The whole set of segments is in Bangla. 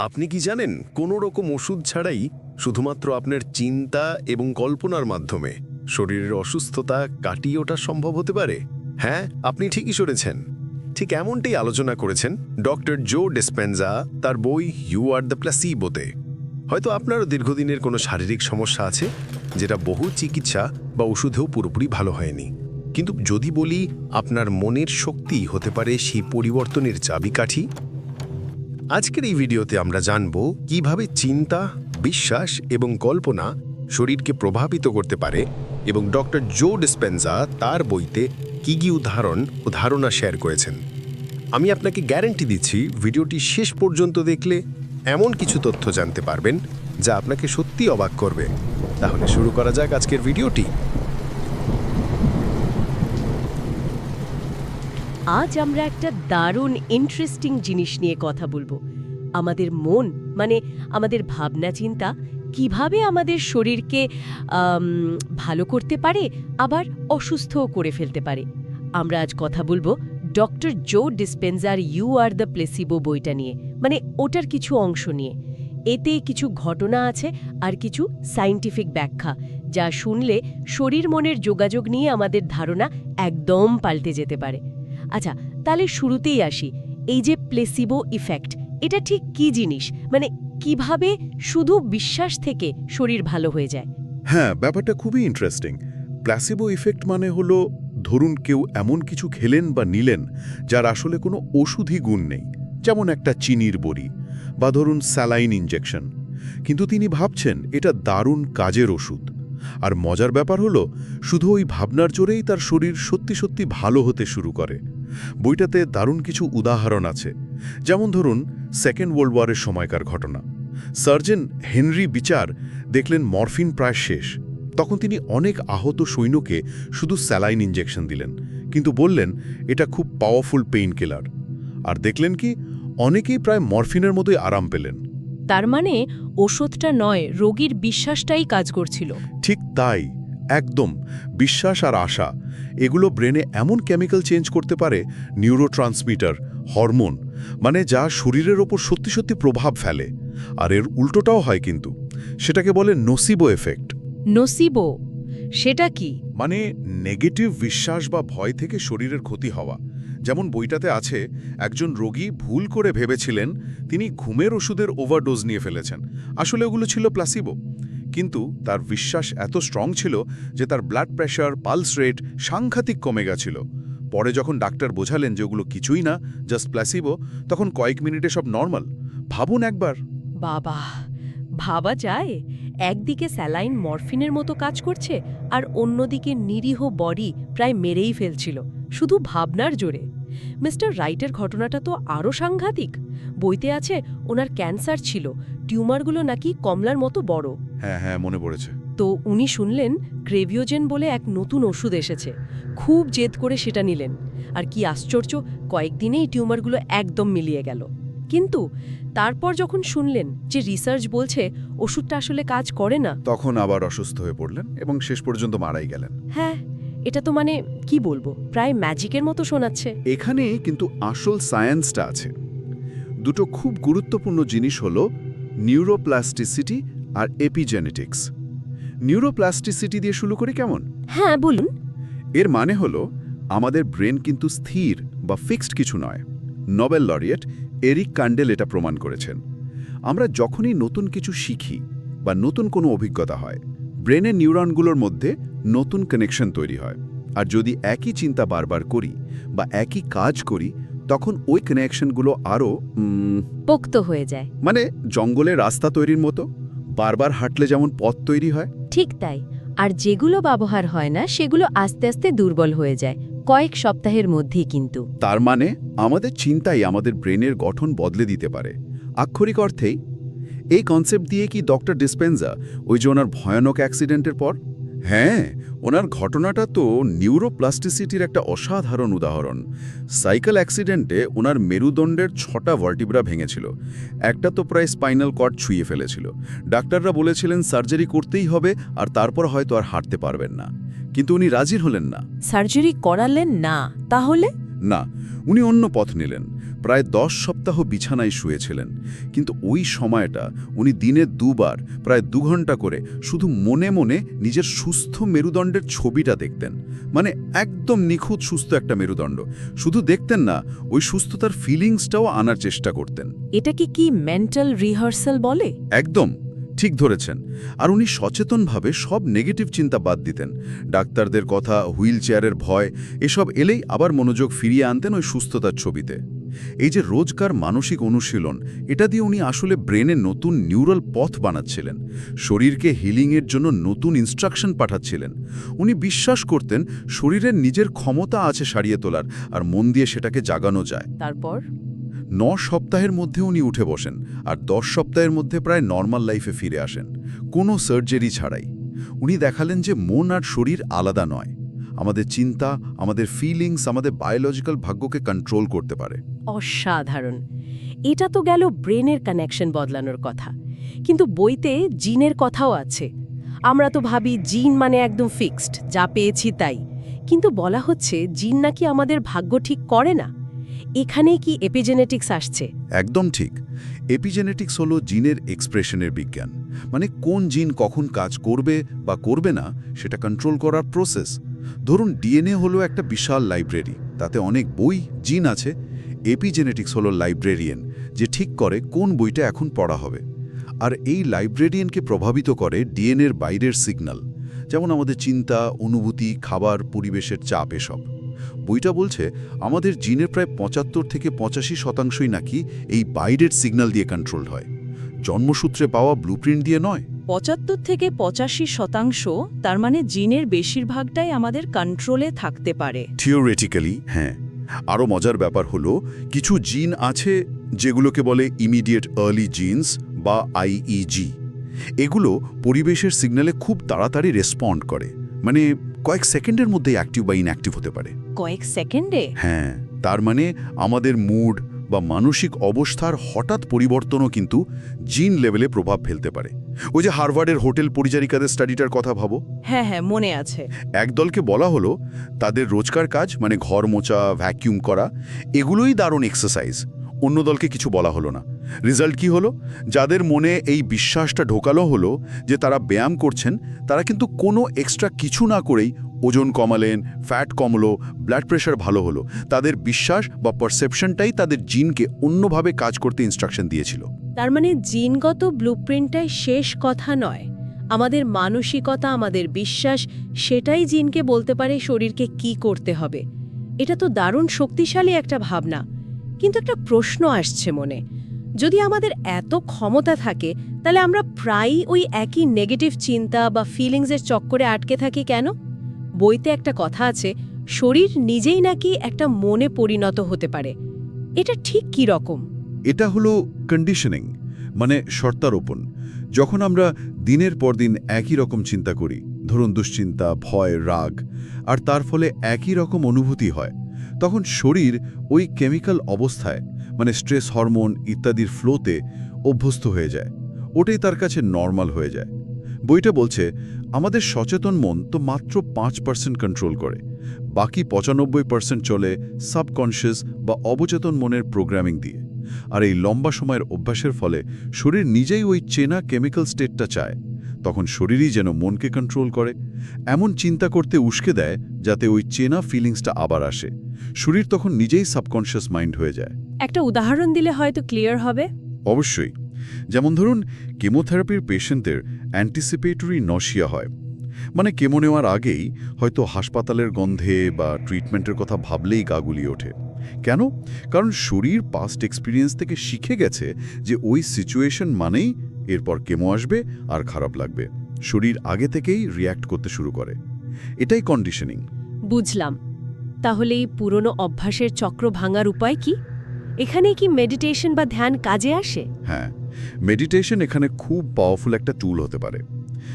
আপনি কি জানেন, কোনো রকম ওষুধ ছাড়াই শুধুমাত্র আপনার চিন্তা এবং কল্পনার মাধ্যমে শরীরের অসুস্থতা কাটিয়ে ওঠা সম্ভব হতে পারে? হ্যাঁ আপনি ঠিকই শুনেছেন। ঠিক এমনটাই আলোচনা করেছেন ডক্টর জো ডিসপেন্সা, তার বই ইউ আর দ্য প্লাসিবোতে। হয়তো আপনারও দীর্ঘদিনের কোনো শারীরিক সমস্যা আছে, যেটা বহু চিকিৎসা বা ওষুধেও পুরোপুরি ভালো হয়নি। কিন্তু যদি বলি, আপনার মনের শক্তি হতে পারে সেই পরিবর্তনের চাবিকাঠি আজকের এই ভিডিওতে আমরা জানব কীভাবে চিন্তা, বিশ্বাস এবং কল্পনা শরীরকে প্রভাবিত করতে পারে এবং ডক্টর জো ডিসপেন্সা তার বইতে কী কী উদাহরণ ও ধারণা শেয়ার করেছেন। আমি আপনাকে গ্যারেন্টি দিচ্ছি, ভিডিওটি শেষ পর্যন্ত দেখলে এমন কিছু তথ্য জানতে পারবেন যা আপনাকে সত্যি অবাক করবে। তাহলে শুরু করা যাক আজকের ভিডিওটি। আজ আমরা একটা দারুণ ইন্টারেস্টিং জিনিস নিয়ে কথা বলব। আমাদের মন মানে আমাদের ভাবনা চিন্তা, কীভাবে আমাদের শরীরকে ভালো করতে পারে, আবার অসুস্থও করে ফেলতে পারে। আমরা আজ কথা বলব doctor Joe Dispenza you are the placebo বইটা নিয়ে মানে ওটার কিছু অংশ নিয়ে। এতে কিছু ঘটনা আছে আর কিছু সায়েন্টিফিক ব্যাখ্যা, যা শুনলে শরীর মনের যোগাযোগ নিয়ে আমাদের ধারণা একদম পাল্টে যেতে পারে। আচ্ছা তাহলে শুরুতেই আসি। এই যে প্লেসিবো ইফেক্ট এটা ঠিক কি জিনিস? মানে কীভাবে শুধু বিশ্বাস থেকে শরীর ভালো হয়ে যায়? হ্যাঁ ব্যাপারটা খুবই ইন্টারেস্টিং প্লাসিবো ইফেক্ট মানে হলো, ধরুন কেউ এমন কিছু খেলেন বা নিলেন, যার আসলে কোনো ওষুধই গুণ নেই, যেমন একটা চিনির বড়ি বা ধরুন স্যালাইন ইঞ্জেকশন কিন্তু তিনি ভাবছেন, এটা দারুণ কাজের ওষুধ। আর মজার ব্যাপার হলো, শুধু ওই ভাবনার জোরেই তার শরীর সত্যি সত্যি ভালো হতে শুরু করে। বইটাতে দারুণ কিছু উদাহরণ আছে। যেমন ধরুন সেকেন্ড ওয়ার্ল্ড ওয়ারের সময়কার ঘটনা। সার্জেন হেনরি বিচার দেখলেন মরফিন প্রায় শেষ। তখন তিনি অনেক আহত সৈন্যকে শুধু স্যালাইন ইঞ্জেকশন দিলেন কিন্তু বললেন এটা খুব পাওয়ারফুল পেইন কিলার আর দেখলেন কি অনেকেই প্রায় মরফিনের মতোই আরাম পেলেন। তার মানে ওষুধটা নয় রোগীর বিশ্বাসটাই কাজ করছিল। ঠিক তাই। একদম বিশ্বাস আর আশা এগুলো ব্রেনে এমন কেমিক্যাল চেঞ্জ করতে পারে নিউরোট্রান্সমিটার হরমোন মানে যা শরীরের ওপর সত্যি সত্যি প্রভাব ফেলে আর এর উল্টোটাও হয় কিন্তু সেটাকে বলে নসিবো এফেক্ট। নসিবো? সেটা কি? মানে নেগেটিভ বিশ্বাস বা ভয় থেকে শরীরের ক্ষতি হওয়া যেমন বইটাতে আছে একজন রোগী ভুল করে ভেবেছিলেন তিনি ঘুমের ওষুধের ওভারডোজ নিয়ে ফেলেছেন আসলে ওগুলো ছিল প্লাসিবো। কিন্তু তার বিশ্বাস এত স্ট্রং ছিল যে তার ব্লাড প্রেশার পালস রেট সাংঘাতিক কমে গেছিল। পরে যখন ডাক্তার বোঝালেন যে ওগুলো কিছুই না জাস্ট প্লাসিবো তখন কয়েক মিনিটে সব নর্মাল ভাবুন একবার। বাবা, ভাবা যায়, একদিকে স্যালাইন মরফিনের মতো কাজ করছে আর অন্যদিকে নিরীহ বডি প্রায় মেরেই ফেলছিল, শুধু ভাবনার জোরে। মিস্টার রাইটের ঘটনাটা তো আরও সাংঘাতিক। বইতে আছে, ওনার ক্যান্সার ছিল টিউমারগুলো নাকি কমলার মতো বড়। হ্যাঁ হ্যাঁ মনে পড়েছে। তো উনি শুনলেন ক্রেভিওজেন বলে এক নতুন ওষুধ এসেছে। খুব জেদ করে সেটা নিলেন। আর কি আশ্চর্য কয়েকদিনেই টিউমারগুলো একদম মিলিয়ে গেল। কিন্তু তারপর যখন শুনলেন যে রিসার্চ বলছে ওষুধটা আসলে কাজ করে না। তখন আবার অসুস্থ হয়ে পড়লেন এবং শেষ পর্যন্ত মারাই গেলেন। হ্যাঁ এটা তো মানে কি বলব প্রায় ম্যাজিকের মতো শোনাচ্ছে। এখানে কিন্তু আসল সায়েন্সটা আছে। দুটো খুব গুরুত্বপূর্ণ জিনিস হল নিউরোপ্লাস্টিসিটি আর এপিজেনেটিক্স নিউরোপ্লাস্টিসিটি দিয়ে শুরু করি কেমন? হ্যাঁ বলুন। এর মানে হল আমাদের ব্রেন কিন্তু স্থির বা ফিক্সড কিছু নয়। নোবেল লরিয়েট এরিক কান্ডেল এটা প্রমাণ করেছেন। আমরা যখনই নতুন কিছু শিখি বা নতুন কোনো অভিজ্ঞতা হয় ব্রেনের নিউরনগুলোর মধ্যে নতুন কানেকশন তৈরি হয়। আর যদি একই চিন্তা বারবার করি বা একই কাজ করি তখন ওই কানেকশনগুলো আরও পোক্ত হয়ে যায়। মানে জঙ্গলে রাস্তা তৈরির মতো বারবার হাঁটলে যেমন পথ তৈরি হয়। ঠিক তাই। আর যেগুলো ব্যবহার হয় না সেগুলো আস্তে আস্তে দুর্বল হয়ে যায় কয়েক সপ্তাহের মধ্যেই কিন্তু। তার মানে আমাদের চিন্তাই আমাদের ব্রেনের গঠন বদলে দিতে পারে। আক্ষরিক অর্থেই এই কনসেপ্ট দিয়ে কি ডক্টর ডিসপেন্সা ওই যে ওনার ভয়ানক অ্যাক্সিডেন্টের পর? হ্যাঁ ওনার ঘটনাটা তো নিউরোপ্লাস্টিসিটির একটা অসাধারণ উদাহরণ। সাইকেল অ্যাক্সিডেন্টে ওনার মেরুদণ্ডের ছটা ভার্টিব্রা ভেঙেছিল। একটা তো প্রায় স্পাইনাল কর্ড ছুঁয়ে ফেলেছিল। ডাক্তাররা বলেছিলেন সার্জারি করতেই হবে আর তারপর হয়তো আর হাঁটতে পারবেন না। কিন্তু উনি রাজি হলেন না। সার্জারি করালেন না তাহলে? না উনি অন্য পথ নিলেন। প্রায় দশ সপ্তাহ বিছানায় শুয়েছিলেন। কিন্তু ওই সময়টা উনি দিনে দুবার প্রায় দু ঘণ্টা করে শুধু মনে মনে নিজের সুস্থ মেরুদণ্ডের ছবিটা দেখতেন। মানে একদম নিখুঁত সুস্থ একটা মেরুদণ্ড। শুধু দেখতেন না ওই সুস্থতার ফিলিংসটাও আনার চেষ্টা করতেন। এটাকে কি মেন্টাল রিহার্সাল বলে? একদম ঠিক ধরেছেন। আর উনি সচেতনভাবে সব নেগেটিভ চিন্তা বাদ দিতেন। ডাক্তারদের কথা হুইল চেয়ারের ভয় এসব এলেই আবার মনোযোগ ফিরিয়ে আনতেন ওই সুস্থতার ছবিতে। এই যে রোজকার মানসিক অনুশীলন এটা দিয়ে উনি আসলে ব্রেনে নতুন নিউরাল পথ বানাচ্ছিলেন শরীরকে হিলিংয়ের জন্য নতুন ইনস্ট্রাকশন পাঠাচ্ছিলেন। উনি বিশ্বাস করতেন শরীরের নিজের ক্ষমতা আছে সারিয়ে তোলার আর মন দিয়ে সেটাকে জাগানো যায়। তারপর? ন সপ্তাহের মধ্যে উনি উঠে বসেন আর দশ সপ্তাহের মধ্যে প্রায় নর্মাল লাইফে ফিরে আসেন কোনো সার্জারি ছাড়াই। উনি দেখালেন যে মন আর শরীর আলাদা নয় আমাদের চিন্তা আমাদের ফিলিংস আমাদের বায়োলজিক্যাল ভাগ্যকে কন্ট্রোল করতে পারে। অসাধারণ। এটা তো গেল ব্রেনের কানেকশন বদলানোর কথা। কিন্তু বইতে জিনের কথাও আছে। আমরা তো ভাবি জিন মানে একদম ফিক্সড যা পেয়েছি তাই। কিন্তু বলা হচ্ছে জিন নাকি আমাদের ভাগ্য ঠিক করে না। এখানেই কি এপিজেনেটিক্স আসছে? একদম ঠিক। এপিজেনেটিক্স হলো জিনের এক্সপ্রেশনের বিজ্ঞান। মানে কোন জিন কখন কাজ করবে বা করবে না, সেটা কন্ট্রোল করার প্রসেস ধরুন ডিএনএ হলো একটা বিশাল লাইব্রেরি তাতে অনেক বই, জিন আছে। এপিজেনেটিক্স হলো লাইব্রেরিয়ান যে ঠিক করে কোন বইটা এখন পড়া হবে। আর এই লাইব্রেরিয়ানকে প্রভাবিত করে ডিএনএর বাইরের সিগন্যাল যেমন আমাদের চিন্তা অনুভূতি খাবার পরিবেশের চাপ এসব। বইটা বলছে আমাদের জিনের প্রায় পঁচাত্তর থেকে পঁচাশি শতাংশই নাকি এই বাইরের সিগন্যাল দিয়ে কন্ট্রোল হয়। জন্মসূত্রে পাওয়া ব্লুপ্রিন্ট দিয়ে নয়। পঁচাত্তর থেকে পঁচাশি শতাংশ তার মানে জিনের বেশিরভাগটাই আমাদের কন্ট্রোলে থাকতে পারে। থিওরেটিক্যালি হ্যাঁ। আরও মজার ব্যাপার হলো কিছু জিন আছে যেগুলোকে বলে ইমিডিয়েট আর্লি জিনস বা আইইজি এগুলো পরিবেশের সিগন্যালে খুব তাড়াতাড়ি রেসপন্ড করে। মানে কয়েক সেকেন্ডের মধ্যে অ্যাক্টিভ বা ইনঅ্যাক্টিভ হতে পারে। কয়েক সেকেন্ডে? হ্যাঁ তার মানে আমাদের মুড বা মানসিক অবস্থার হঠাৎ পরিবর্তনও কিন্তু জিন লেভেলে প্রভাব ফেলতে পারে। ওই যে হার্ভার্ডের হোটেল পরিচারিকাদের স্টাডিটার কথা ভাবো? হ্যাঁ হ্যাঁ মনে আছে। একদলকে বলা হলো তাদের রোজকার কাজ মানে ঘর মোচা ভ্যাকিউম করা এগুলোই দারুণ এক্সারসাইজ অন্য দলকে কিছু বলা হলো না। রেজাল্ট কি হলো? যাদের মনে এই বিশ্বাসটা ঢোকালো হলো যে তারা ব্যায়াম করছেন তারা কিন্তু কোনো এক্সট্রা কিছু না করেই ওজন কমালেন ফ্যাট কমলো ব্লাড প্রেশার ভালো হলো। তাদের বিশ্বাস বা পারসেপশনটাই তাদের জিনকে অন্যভাবে কাজ করতে ইনস্ট্রাকশন দিয়েছিল। তার মানে জিনগত ব্লুপ্রিন্টটাই শেষ কথা নয়। আমাদের মানসিকতা, আমাদের বিশ্বাস, সেটাই জিনকে বলতে পারে শরীরকে কি করতে হবে। এটা তো দারুণ শক্তিশালী একটা ভাবনা। কিন্তু একটা প্রশ্ন আসছে মনে। যদি আমাদের এত ক্ষমতা থাকে, তাহলে আমরা প্রায়ই ওই একই নেগেটিভ চিন্তা বা ফিলিংসের চক্করে আটকে থাকি কেন? বইতে একটা কথা আছে, শরীর নিজেই নাকি একটা মনে পরিণত হতে পারে। এটা ঠিক কী রকম? এটা হলো কন্ডিশনিং মানে শর্তারোপণ। যখন আমরা দিনের পর দিন একই রকম চিন্তা করি, ধরুন দুশ্চিন্তা, ভয়, রাগ, আর তার ফলে একই রকম অনুভূতি হয়, তখন শরীর ওই কেমিক্যাল অবস্থায় মানে স্ট্রেস হরমোন ইত্যাদির ফ্লোতে অভ্যস্ত হয়ে যায়। ওটাই তার কাছে নর্মাল হয়ে যায়। বইটা বলছে আমাদের সচেতন মন তো মাত্র পাঁচ পার্সেন্ট কন্ট্রোল করে। বাকি পঁচানব্বই পার্সেন্ট চলে সাবকনশিয়াস বা অবচেতন মনের প্রোগ্রামিং দিয়ে। আর এই লম্বা সময়ের অভ্যাসের ফলে শরীর নিজেই ওই চেনা কেমিক্যাল স্টেটটা চায়। তখন শরীরই যেন মনকে কন্ট্রোল করে। এমন চিন্তা করতে উস্কে দেয় যাতে ওই চেনা ফিলিংসটা আবার আসে। শরীর তখন নিজেই সাবকনশিয়াস মাইন্ড হয়ে যায়। একটা উদাহরণ দিলে হয়তো ক্লিয়ার হবে। অবশ্যই। যেমন ধরুন কেমোথেরাপির পেশেন্টদের অ্যান্টিসিপেটরি নশিয়া হয়। মানে কেমো নেওয়ার আগেই হয়তো হাসপাতালের গন্ধে বা ট্রিটমেন্টের কথা ভাবলেই গাগুলি ওঠে। কেন? কারণ শরীর পাস্ট এক্সপিরিয়েন্স থেকে শিখে গেছে যে ওই সিচুয়েশন মানেই এরপর কেমো আসবে আর খারাপ লাগবে। শরীর আগে থেকেই রিয়্যাক্ট করতে শুরু করে। এটাই কন্ডিশনিং বুঝলাম। তাহলে এই পুরনো অভ্যাসের চক্র ভাঙার উপায় কি? এখানে কি মেডিটেশন বা ধ্যান কাজে আসে? হ্যাঁ। মেডিটেশন এখানে খুব পাওয়ারফুল একটা টুল হতে পারে।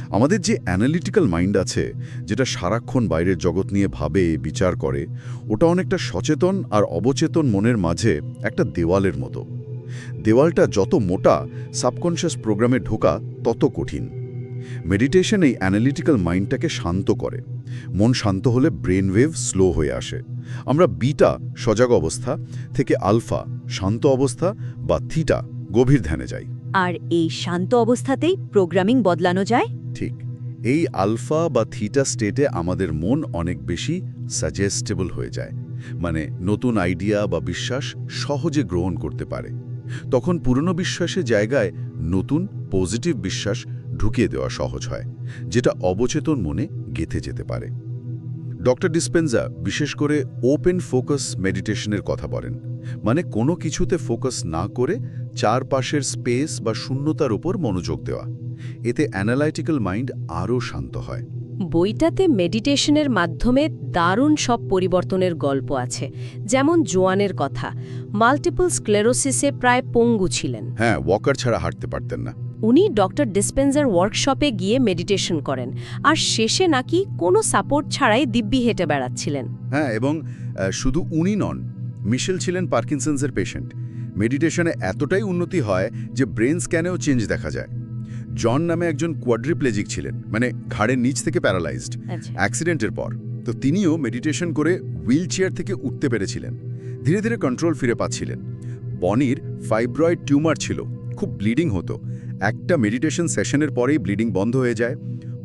আমাদের যে অ্যানালিটিক্যাল মাইন্ড আছে, যেটা সারাক্ষণ বাইরের জগৎ নিয়ে ভাবে, বিচার করে, ওটা অনেকটা সচেতন আর অবচেতন মনের মাঝে একটা দেওয়ালের মতো। দেওয়ালটা যত মোটা সাবকনশিয়াস প্রোগ্রামে ঢোকা তত কঠিন। মেডিটেশন এই অ্যানালিটিক্যাল মাইন্ডটাকে শান্ত করে। মন শান্ত হলে ব্রেন ওয়েভ স্লো হয়ে আসে। আমরা বিটা সজাগ অবস্থা, থেকে আলফা শান্ত অবস্থা বা থিটা গভীর ধ্যানে যাই। আর এই শান্ত অবস্থাতেই প্রোগ্রামিং বদলানো যায়। ঠিক। এই আলফা বা থিটা স্টেটে আমাদের মন অনেক বেশি সাজেস্টেবল হয়ে যায়। মানে নতুন আইডিয়া বা বিশ্বাস সহজে গ্রহণ করতে পারে। তখন পুরনো বিশ্বাসের জায়গায় নতুন পজিটিভ বিশ্বাস ঢুকিয়ে দেওয়া সহজ হয়, যেটা অবচেতন মনে গেথে যেতে পারে। ডক্টর ডিসপেন্সা বিশেষ করে ওপেন ফোকাস মেডিটেশনের কথা বলেন। মানে কোনো কিছুতে ফোকাস না করে চারপাশের স্পেস বা শূন্যতার উপর মনোযোগ দেওয়া। এতে অ্যানালাইটিক্যাল মাইন্ড আরও শান্ত হয়। বইটাতে মেডিটেশনের মাধ্যমে দারুণ সব পরিবর্তনের গল্প আছে যেমন জোয়ানের কথা। মাল্টিপল স্ক্লেরোসিসে প্রায় পঙ্গু ছিলেন। হ্যাঁ ওয়াকার ছাড়া হাঁটতে পারতেন না। উনি ডক্টর ডিসপেন্সার ওয়ার্কশপে গিয়ে মেডিটেশন করেন আর শেষে নাকি কোনো সাপোর্ট ছাড়াই দিব্যি হেঁটে বেড়াচ্ছিলেন। হ্যাঁ এবং শুধু উনি নন মিশেল ছিলেন পার্কিনসন্সের পেশেন্ট। মেডিটেশনে এতটাই উন্নতি হয় যে ব্রেন স্ক্যানেও চেঞ্জ দেখা যায়। জন নামে একজন কোয়াড্রিপ্লেজিক ছিলেন মানে ঘাড়ের নিচ থেকে প্যারালাইজড আচ্ছা। অ্যাক্সিডেন্টের পর। তো তিনিও মেডিটেশন করে হুইল চেয়ার থেকে উঠতে পেরেছিলেন। ধীরে ধীরে কন্ট্রোল ফিরে পাচ্ছিলেন। বনির ফাইব্রয়েড টিউমার ছিল খুব ব্লিডিং হতো। একটা মেডিটেশন সেশনের পরেই ব্লিডিং বন্ধ হয়ে যায়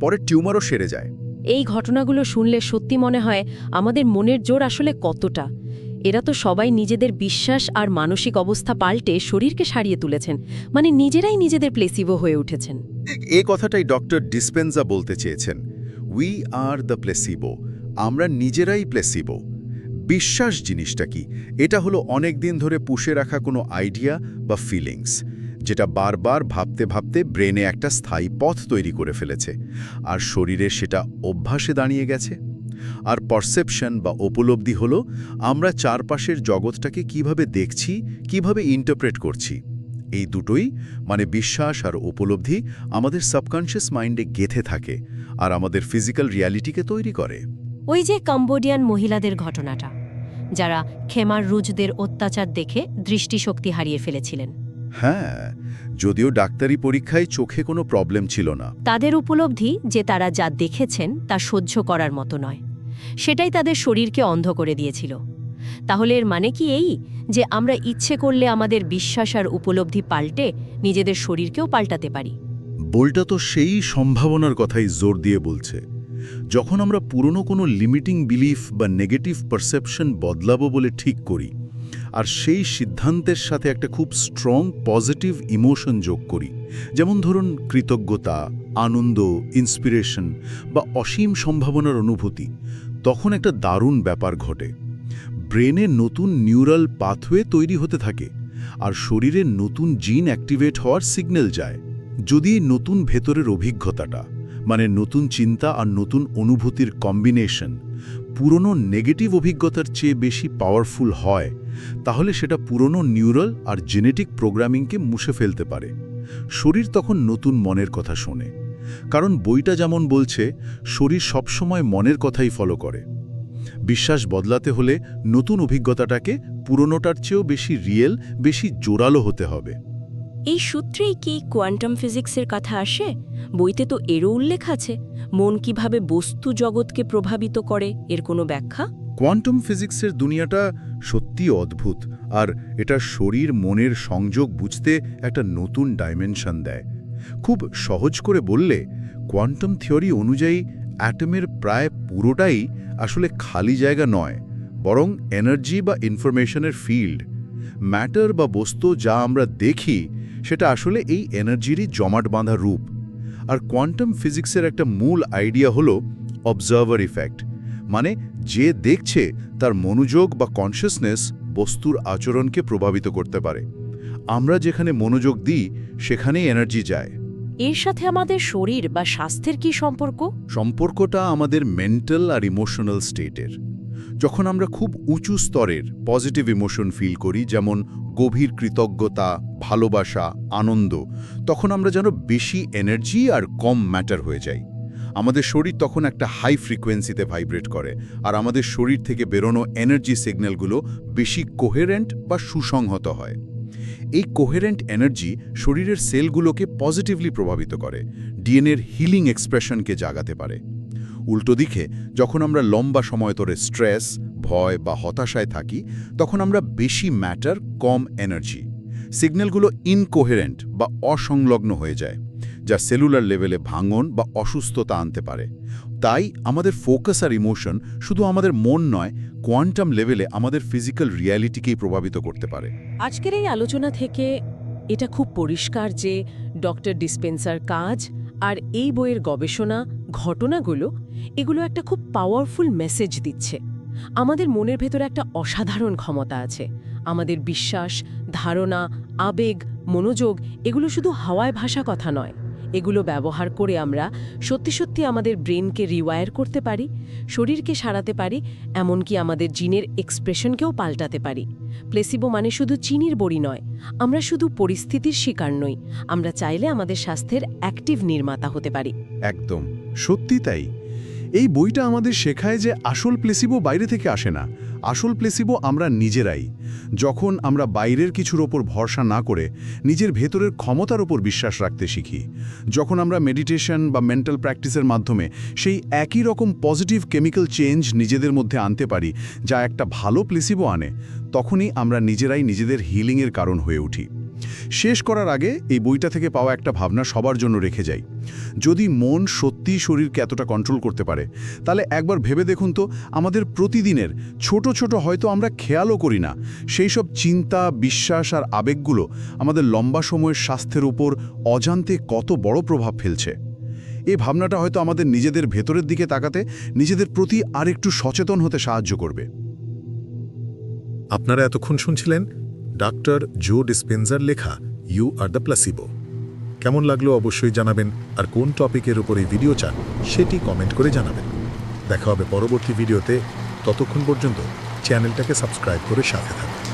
পরে টিউমারও সেরে যায়। এই ঘটনাগুলো শুনলে সত্যি মনে হয় আমাদের মনের জোর আসলে কতটা? এরা তো সবাই নিজেদের বিশ্বাস আর মানসিক অবস্থা পাল্টে শরীরকে সারিয়ে তুলেছেন মানে নিজেরাই নিজেদের প্লেসিভো হয়ে উঠেছেন। এ কথাটাই ডক্টর ডিসপেন্সা বলতে চেয়েছেন উই আর দ্য প্লেসিবো আমরা নিজেরাই প্লেসিবো বিশ্বাস জিনিসটা কি? এটা হলো অনেক দিন ধরে পুষে রাখা কোনো আইডিয়া বা ফিলিংস যেটা বারবার ভাবতে ভাবতে ব্রেনে একটা স্থায়ী পথ তৈরি করে ফেলেছে, আর শরীরে সেটা অভ্যাসে দাঁড়িয়ে গেছে। আর পারসেপশন বা উপলব্ধি হলো আমরা চারপাশের জগৎটাকে কীভাবে দেখছি কীভাবে ইন্টারপ্রেট করছি। এই দুটোই মানে বিশ্বাস আর উপলব্ধি আমাদের সাবকনশিয়াস মাইন্ডে গেথে থাকে আর আমাদের ফিজিক্যাল রিয়ালিটিকে তৈরি করে। ওই যে কম্বোডিয়ান মহিলাদের ঘটনাটা যারা খেমার রুজদের অত্যাচার দেখে দৃষ্টিশক্তি হারিয়ে ফেলেছিলেন। হ্যাঁ যদিও ডাক্তারি পরীক্ষায় চোখে কোনো প্রবলেম ছিল না। তাদের উপলব্ধি যে তারা যা দেখেছেন তা সহ্য করার মতো নয়। সেটাই তাদের শরীরকে অন্ধ করে দিয়েছিল। তাহলে এর মানে কি এই, যে আমরা ইচ্ছে করলে আমাদের বিশ্বাস আর উপলব্ধি পাল্টে নিজেদের শরীরকেও পাল্টাতে পারি? বইটা তো সেই সম্ভাবনার কথাই জোর দিয়ে বলছে। যখন আমরা পুরনো কোনো লিমিটিং বিলিফ বা নেগেটিভ পারসেপশন বদলাবো বলে ঠিক করি, আর সেই সিদ্ধান্তের সাথে একটা খুব স্ট্রং পজিটিভ ইমোশন যোগ করি, যেমন ধরুন কৃতজ্ঞতা, আনন্দ ইন্সপিরেশন বা অসীম সম্ভাবনার অনুভূতি তখন একটা দারুণ ব্যাপার ঘটে। ব্রেনে নতুন নিউরাল পাথওয়ে তৈরি হতে থাকে আর শরীরে নতুন জিন অ্যাক্টিভেট হওয়ার সিগন্যাল যায়। যদি নতুন ভেতরের অভিজ্ঞতাটা মানে নতুন চিন্তা আর নতুন অনুভূতির কম্বিনেশন পুরনো নেগেটিভ অভিজ্ঞতার চেয়ে বেশি পাওয়ারফুল হয়, তাহলে সেটা পুরনো নিউরাল আর জেনেটিক প্রোগ্রামিংকে মুছে ফেলতে পারে। শরীর তখন নতুন মনের কথা শোনে। কারণ বইটা যেমন বলছে শরীর সবসময় মনের কথাই ফলো করে। বিশ্বাস বদলাতে হলে নতুন অভিজ্ঞতাটাকে পুরনোটার চেয়েও বেশি রিয়েল বেশি জোরালো হতে হবে। এই সূত্রেই কি কোয়ান্টাম ফিজিক্সের কথা আসে? বইতে তো এরও উল্লেখ আছে মন কীভাবে বস্তু জগৎকে প্রভাবিত করে এর কোনো ব্যাখ্যা? কোয়ান্টাম ফিজিক্সের দুনিয়াটা সত্যি অদ্ভুত আর এটা শরীর মনের সংযোগ বুঝতে একটা নতুন ডাইমেনশন দেয়। খুব সহজ করে বললে, কোয়ান্টাম থিওরি অনুযায়ী অ্যাটমের প্রায় পুরোটাই আসলে খালি জায়গা নয়, বরং এনার্জি বা ইনফরমেশনের ফিল্ড। ম্যাটার বা বস্তু যা আমরা দেখি, সেটা আসলে এই এনার্জিরই জমাট বাঁধা রূপ। আর কোয়ান্টাম ফিজিক্সের একটা মূল আইডিয়া হলো অবজার্ভার ইফেক্ট মানে যে দেখছে তার মনোযোগ বা কনসিয়াসনেস বস্তুর আচরণকে প্রভাবিত করতে পারে। আমরা যেখানে মনোযোগ দিই, সেখানেই এনার্জি যায়। এর সাথে আমাদের শরীর বা স্বাস্থ্যের কি সম্পর্ক? সম্পর্কটা আমাদের মেন্টাল আর ইমোশনাল স্টেটের যখন আমরা খুব উঁচু স্তরের পজিটিভ ইমোশন ফিল করি, যেমন গভীর কৃতজ্ঞতা, ভালোবাসা, আনন্দ, তখন আমরা যেন বেশি এনার্জি আর কম ম্যাটার হয়ে যাই। আমাদের শরীর তখন একটা হাই ফ্রিকোয়েন্সিতে ভাইব্রেট করে, আর আমাদের শরীর থেকে বেরোনো এনার্জি সিগন্যালগুলো বেশি কোহেরেন্ট বা সুসংহত হয়। এই কোহেরেন্ট এনার্জি শরীরের সেলগুলোকে পজিটিভলি প্রভাবিত করে ডিএনএর হিলিং এক্সপ্রেশনকে জাগাতে পারে। উল্টো দিকে, যখন আমরা লম্বা সময় ধরে স্ট্রেস ভয় বা হতাশায় থাকি, তখন আমরা বেশি ম্যাটার কম এনার্জি সিগন্যালগুলো ইনকোহেরেন্ট বা অসংলগ্ন হয়ে যায়। যা সেলুলার লেভেলে ভাঙন বা অসুস্থতা আনতে পারে। তাই আমাদের ফোকাস আর ইমোশন শুধু আমাদের মন নয়, কোয়ান্টাম লেভেলে আমাদের ফিজিক্যাল রিয়ালিটিকেই প্রভাবিত করতে পারে। আজকের এই আলোচনা থেকে এটা খুব পরিষ্কার যে ডক্টর ডিসপেন্সার কাজ আর এই বইয়ের গবেষণা, ঘটনাগুলো, এগুলো একটা খুব পাওয়ারফুল মেসেজ দিচ্ছে। আমাদের মনের ভেতরে একটা অসাধারণ ক্ষমতা আছে। আমাদের বিশ্বাস, ধারণা, আবেগ, মনোযোগ, এগুলো শুধু হাওয়ায় ভাষা কথা নয়। এগুলো ব্যবহার করে আমরা সত্যি সত্যি আমাদের ব্রেনকে রিওয়ায়ার করতে পারি, শরীরকে সারাতে পারি, এমনকি আমাদের জিনের এক্সপ্রেশনকেও পাল্টাতে পারি। প্লেসিবো মানে শুধু চিনির বড়ি নয়, আমরা শুধু পরিস্থিতির শিকার নই, আমরা চাইলে আমাদের স্বাস্থ্যের অ্যাক্টিভ নির্মাতা হতে পারি। একদম, সত্যি তাই। এই বইটা আমাদের শেখায় যে আসল প্লেসিবো বাইরে থেকে আসে না আসল প্লেসিবো আমরা নিজেরাই। যখন আমরা বাইরের কিছুর ওপর ভরসা না করে নিজের ভেতরের ক্ষমতার ওপর বিশ্বাস রাখতে শিখি, যখন আমরা মেডিটেশন বা মেন্টাল প্র্যাকটিসের মাধ্যমে সেই একই রকম পজিটিভ কেমিক্যাল চেঞ্জ নিজেদের মধ্যে আনতে পারি, যা একটা ভালো প্লেসিবো আনে, তখনই আমরা নিজেরাই নিজেদের হিলিংয়ের কারণ হয়ে উঠি। শেষ করার আগে এই বইটা থেকে পাওয়া একটা ভাবনা সবার জন্য রেখে যাই। যদি মন সত্যিই শরীরকে এতটা কন্ট্রোল করতে পারে, তাহলে একবার ভেবে দেখুন তো আমাদের প্রতিদিনের ছোট ছোট হয়তো আমরা খেয়ালও করি না, সেই সব চিন্তা, বিশ্বাস আর আবেগগুলো আমাদের লম্বা সময়ের স্বাস্থ্যের উপর অজান্তে কত বড় প্রভাব ফেলছে। এই ভাবনাটা হয়তো আমাদের নিজেদের ভেতরের দিকে তাকাতে নিজেদের প্রতি আরেকটু সচেতন হতে সাহায্য করবে। আপনারা এতক্ষণ শুনছিলেন ডাক্তার জো ডিসপেন্সার লেখা ইউ আর দ্য প্লাসিবো। কেমন লাগল অবশ্যই জানাবেন, আর কোন টপিকের উপর এই ভিডিও চান সেটি কমেন্ট করে জানাবেন। দেখা হবে পরবর্তী ভিডিওতে, ততক্ষণ পর্যন্ত চ্যানেলটাকে সাবস্ক্রাইব করে সাথে থাকুন।